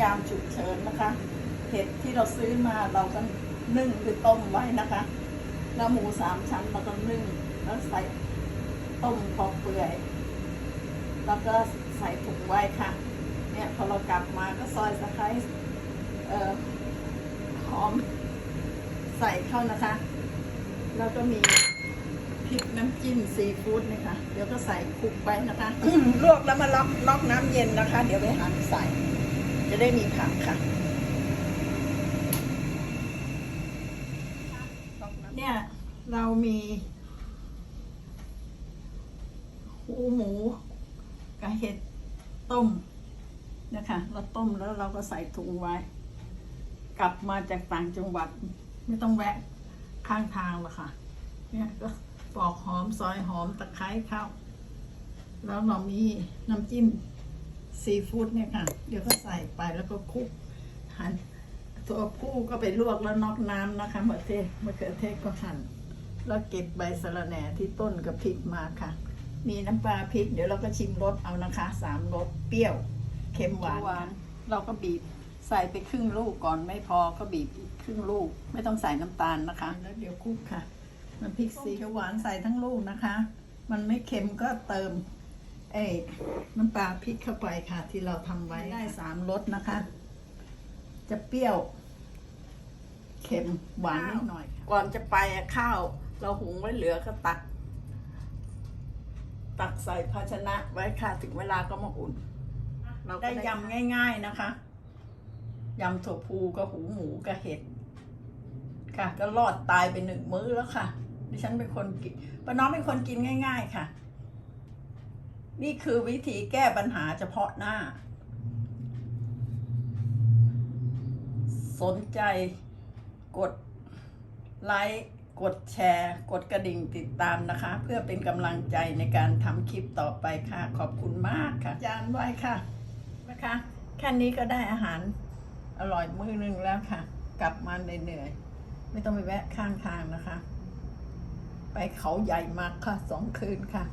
ยามฉุกเฉินนะคะ เห็ดที่เราซื้อมาเราก็นึ่งหรือต้มไว้นะคะ แล้วหมูสามชั้นเราก็นึ่งแล้วใส่ต้มพอเปื่อย แล้วก็ใส่ถุงไว้ค่ะ เนี่ยพอเรากลับมาก็ซอยตะไคร่หอมใส่เข้านะคะ แล้วก็มีพริกน้ำจิ้มซีฟู้ดนะคะ เดี๋ยวก็ใส่คลุกไปนะคะ ลวกแล้วมาล็อกล็อกน้ำเย็นนะคะ เดี๋ยวไปหั่นใส่ จะได้มีผักค่ะ เนี่ย เรามีหูหมูกับเห็ดต้มนะคะเราต้มแล้วเราก็ใส่ถุงไว้ กลับมาจากต่างจังหวัด ไม่ต้องแวะข้างทางหรอกค่ะ เนี่ยก็ปอกหอมซอยหอมตะไคร้เข้า แล้วเรามีน้ำจิ้ม ซีฟู้ดเนี่ยค่ะ เดี๋ยวก็ใส่ไปแล้วก็คลุกหั่นตัวผู้ก็ไปลวกแล้วนอกน้ำนะคะมะเขือเทศมะเขือเทศก็หั่นแล้วเก็บใบสะระแหน่ที่ต้นกับพริกมาค่ะ มีน้ำปลาพริก เดี๋ยวเราก็ชิมรสเอานะคะสามรสเปรี้ยวเค็มหวานค่ะเราก็บีบใส่ไปครึ่งลูกก่อนไม่พอก็บีบอีกครึ่งลูก ไม่ต้องใส่น้ำตาลนะคะ แล้วเดี๋ยวคลุกค่ะน้ำพริกสีเขียวหวานใส่ทั้งลูกนะคะ มันไม่เค็มก็เติม เอ้ยน้ำปลาพริกเข้าไปค่ะ ที่เราทำไว้ได้สามรสนะคะ จะเปรี้ยว เค็มหวานนิดหน่อยค่ะก่อนจะไปอะข้าว เราหุงไว้เหลือก็ตัก ตักใส่ภาชนะไว้ค่ะถึงเวลาก็มาอุ่น เราได้ยำง่าย ๆนะคะยำถั่วพูกับหูหมูกับเห็ดค่ะ ก็รอดตายไปหนึ่งมื้อแล้วค่ะดิฉันเป็นคนกินป้าน้องเป็นคนกินง่าย ๆ ค่ะ นี่คือวิธีแก้ปัญหาเฉพาะหน้า สนใจกดไลค์กดแชร์ กดกระดิ่งติดตามนะคะ เพื่อเป็นกำลังใจในการทำคลิปต่อไปค่ะ ขอบคุณมากค่ะจานไว้ค่ะนะคะ แค่นี้ก็ได้อาหารอร่อยมื้อหนึงแล้วค่ะ กลับมาเหนื่อยๆไม่ต้องไปแวะข้างทางนะคะ ไปเขาใหญ่มากค่ะสองคืนค่ะ